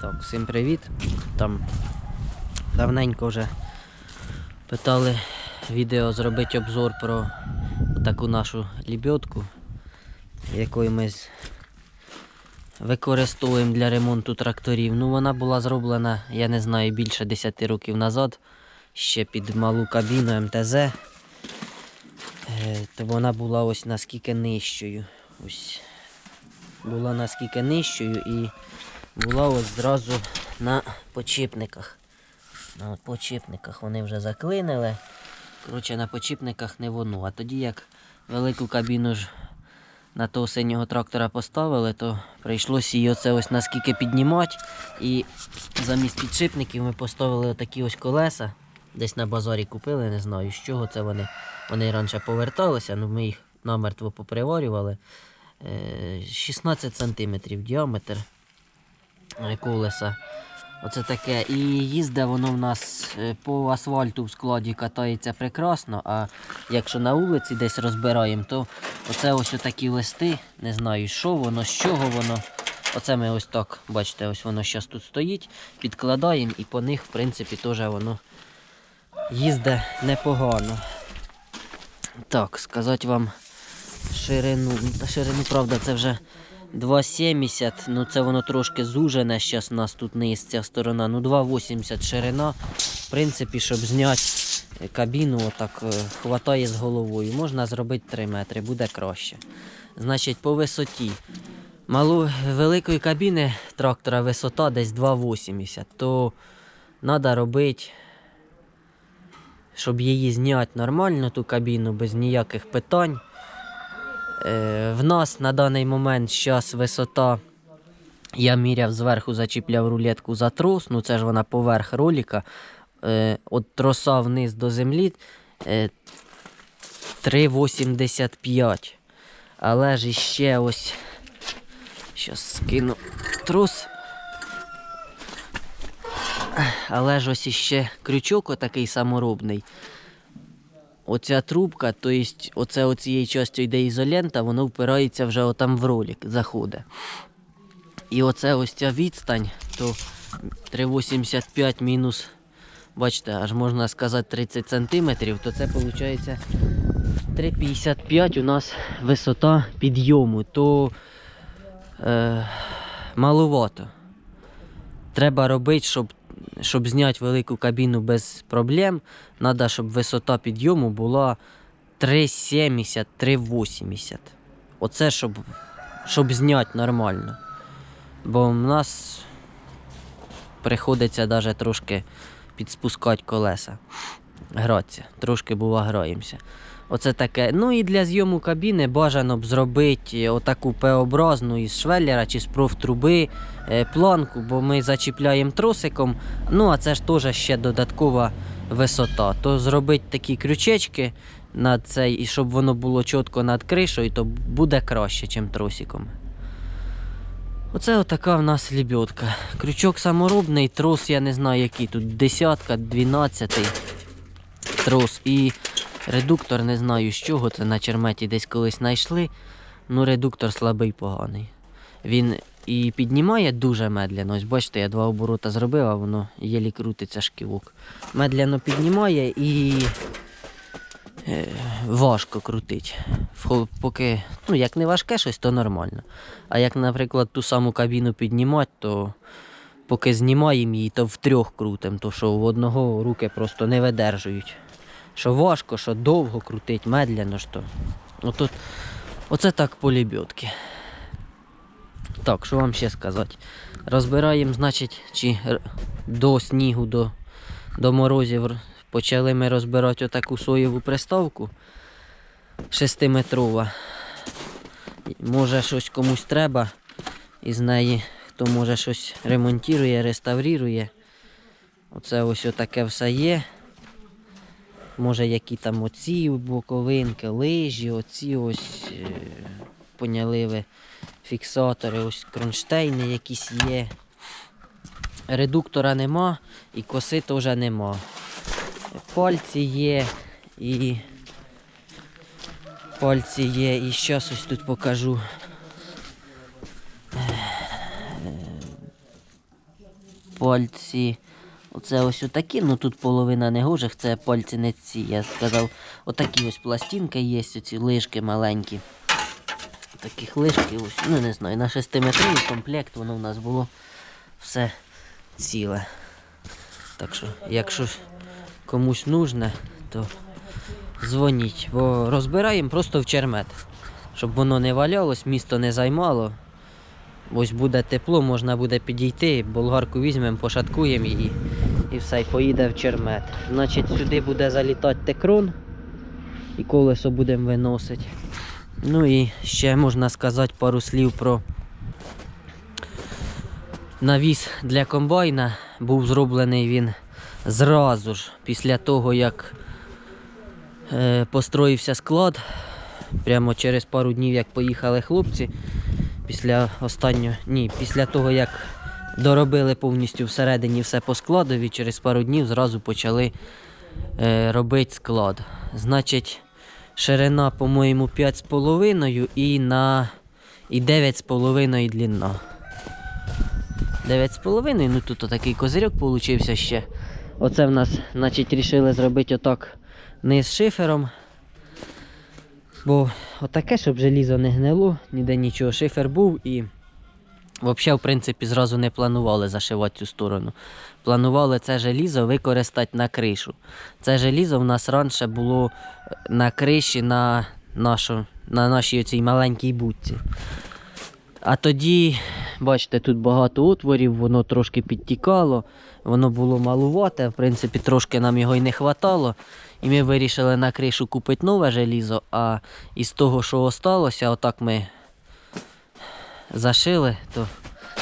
Так, всім привіт. Там давненько вже питали відео зробити обзор про таку нашу лебедку, якою ми використовуємо для ремонту тракторів. Ну, вона була зроблена, я не знаю, більше 10 років назад, ще під малу кабіну МТЗ. Е, то вона була ось наскільки нижчою. Ось була наскільки нижчою і була ось зразу на почіпниках. На почіпниках вони вже заклинили. Коротше, на почіпниках не воно. А тоді як велику кабіну ж на того синього трактора поставили, то прийшлося її оце ось наскільки піднімати. І замість підшипників ми поставили отакі ось колеса. Десь на базарі купили, не знаю з чого це вони. Вони раніше поверталися, ну ми їх намертво поприварювали. Е, 16 см діаметр е, колеса. Оце таке. І їздить воно в нас е, по асфальту в складі катається прекрасно, а якщо на вулиці десь розбираємо, то оце ось такі листи, не знаю, що воно, з чого воно. Оце ми ось так, бачите, ось воно зараз тут стоїть, підкладаємо і по них, в принципі, теж воно їздить непогано. Так, сказати вам ширину. Ну, ширину, правда, це вже 2,70. Ну це воно трошки зужене. Зараз у нас тут низ ця сторона. Ну 2,80 ширина. В принципі, щоб зняти кабіну, отак е, хватає з головою. Можна зробити 3 метри, буде краще. Значить, по висоті. Малу великої кабіни трактора висота десь 2,80. То треба робити щоб її зняти нормально, ту кабіну, без ніяких питань. Е, в нас на даний момент зараз висота. Я міряв зверху, зачіпляв рулетку за трос, ну це ж вона поверх роліка. Е, от троса вниз до землі е, 3,85. Але ж іще ось. Щас скину трос. Але ж ось іще крючок отакий саморобний. Оця трубка, то есть оце оцією частю йде ізолента, воно впирається вже отам в ролик, заходить. І оце ось ця відстань, то 3,85 мінус, бачите, аж можна сказати 30 сантиметрів, то це виходить 3,55 у нас висота підйому, то е, маловато. Треба робити, щоб, щоб зняти велику кабіну без проблем. Треба, щоб висота підйому була 3,70-3,80. Оце щоб, щоб зняти нормально. Бо в нас приходиться навіть трошки підспускати колеса. Гратися. Трошки бува граємося. Оце таке. Ну і для зйому кабіни бажано б зробити отаку П-образну із швеллера чи з профтруби е, планку, бо ми зачіпляємо тросиком. Ну а це ж теж ще додаткова висота. То зробити такі крючечки на цей, і щоб воно було чітко над кришою, то буде краще, ніж тросиком. Оце отака в нас лебедка. Крючок саморобний, трос, я не знаю який тут, десятка, дванадцятий трос. І редуктор не знаю з чого, це на черметі десь колись знайшли. Ну, редуктор слабий поганий. Він і піднімає дуже медленно. Ось бачите, я два оборота зробив, а воно єлі крутиться шківок. Медленно піднімає і е, важко крутить. Поки, ну, як не важке щось, то нормально. А як, наприклад, ту саму кабіну піднімати, то поки знімаємо її, то втрьох крутим, то що в одного руки просто не видержують. Що важко, що довго крутить, медленно. Що. Отут, оце так по. Так, що вам ще сказати? Розбираємо, значить, чи до снігу, до, до морозів почали ми розбирати отаку соєву приставку шестиметрова. Може щось комусь треба із неї, хто може щось ремонтує, реставрує. Оце ось отаке все є. Може які там оці боковинки, лижі, оці ось е, поняли фіксатори, ось кронштейни якісь є. Редуктора нема і коси теж нема. Пальці є і пальці є. І зараз ось тут покажу. пальці. Оце ось отакі, ну тут половина негожих, це пальці не ці. Я сказав, отакі ось пластинки є, оці лижки маленькі. Таких лижки, ось, ну не знаю, на 6-метровий комплект воно в нас було все ціле. Так що, якщо комусь нужне, то дзвоніть, бо розбираємо просто в чермет. Щоб воно не валялось, місто не займало. Ось буде тепло, можна буде підійти, болгарку візьмемо, пошаткуємо її і все, і поїде в чермет. Значить, сюди буде залітати текрон і колесо будемо виносити. Ну і ще можна сказати пару слів про навіс для комбайна. Був зроблений він зразу ж після того, як е, построївся склад. Прямо через пару днів, як поїхали хлопці, після останнього, ні, після того, як доробили повністю всередині все по складові, через пару днів зразу почали е, робити склад. Значить, ширина, по-моєму, 5,5 і на і 9,5 длина. 9,5, ну тут такий козирьок получився ще. Оце в нас, значить, рішили зробити отак низ шифером. Бо отаке, щоб желізо не гнило, ніде нічого. Шифер був і взагалі, в принципі, зразу не планували зашивати цю сторону. Планували це желізо використати на кришу. Це желізо в нас раніше було е, на криші на, нашу, на нашій оцій маленькій будці. А тоді, бачите, тут багато отворів, воно трошки підтікало, воно було малувате, в принципі, трошки нам його й не хватало. І ми вирішили на кришу купити нове желізо, а із того, що осталося, отак ми зашили, то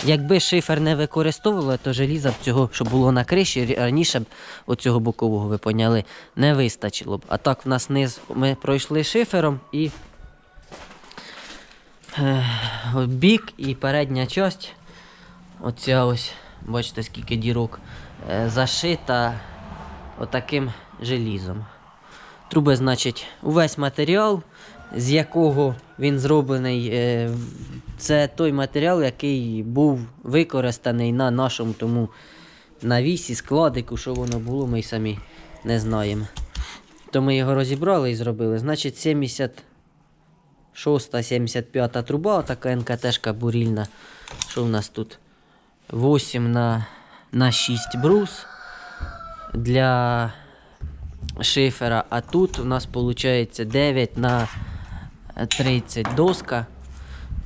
якби шифер не використовували, то желіза б цього, що було на криші, раніше б оцього бокового, ви поняли, не вистачило б. А так в нас низ ми пройшли шифером і бік і передня часть, оця ось, бачите, скільки дірок, е, зашита отаким желізом. Труби, значить, увесь матеріал, з якого він зроблений, е, це той матеріал, який був використаний на нашому тому навісі, складику, що воно було, ми й самі не знаємо. То ми його розібрали і зробили. Значить, 76 75 труба, така НКТшка бурільна. Що в нас тут? 8 на, на 6 брус для шифера, а тут у нас виходить 9 на 30 доска.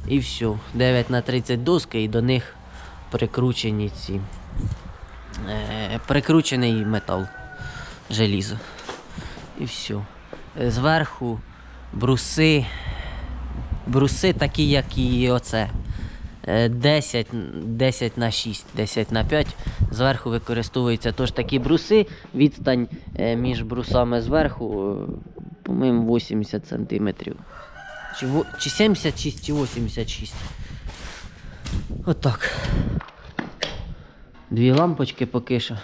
І все. 9 на 30 доска і до них прикручені ці. Е, прикручений метал, желізо. І все. Зверху бруси. Бруси такі, як і оце. Е, 10, 10 на 6, 10 на 5. Зверху використовуються теж такі бруси. Відстань е, між брусами зверху, е, по-моєму, 80 см. Чи, чи 76, чи 86. Отак. Дві лампочки поки що.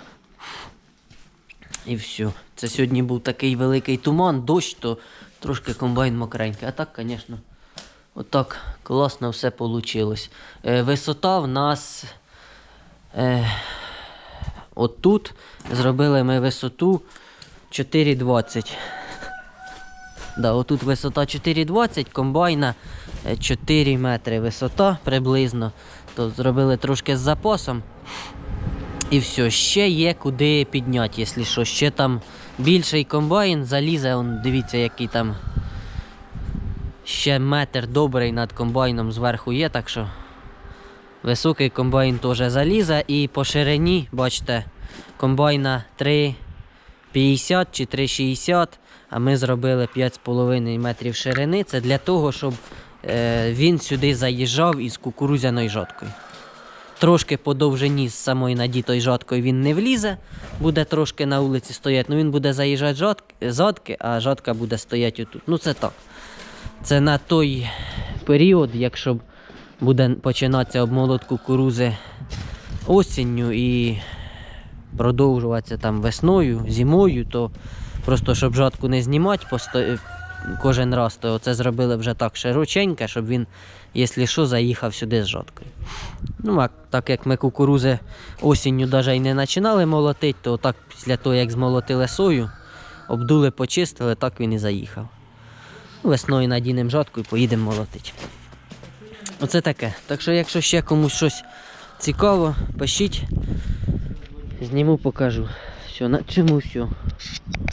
І все. Це сьогодні був такий великий туман, дощ, то трошки комбайн мокренький. А так, звісно, отак класно все вийшло. Е, висота в нас. Е, отут зробили ми висоту 4,20. Да, отут висота 4,20, комбайна е, 4 метри висота приблизно. То зробили трошки з запасом. І все, ще є куди підняти, якщо що. Ще там більший комбайн залізе, он, дивіться, який там ще метр добрий над комбайном зверху є, так що високий комбайн теж залізе. І по ширині, бачите, комбайна 3,50 чи 3,60, а ми зробили 5,5 метрів ширини. Це для того, щоб е, він сюди заїжджав із кукурудзяною жаткою. Трошки по довжині з самою надітою жаткою він не влізе, буде трошки на вулиці стояти, ну він буде заїжджати жатки, задки, а жатка буде стояти отут. Ну це так. Це на той період, якщо буде починатися обмолот кукурузи осінню і продовжуватися там весною, зимою, то просто щоб жатку не знімати, посто... кожен раз, то це зробили вже так широченьке, щоб він, якщо що, заїхав сюди з жаткою. Ну, а так як ми кукурузи осінню навіть і не починали молотити, то так після того, як змолотили сою, обдули, почистили, так він і заїхав. Ну, Весною надінемо жатку і поїдемо молотити. Оце таке. Так що, якщо ще комусь щось цікаво, пишіть. Зніму, покажу. Все, на цьому все.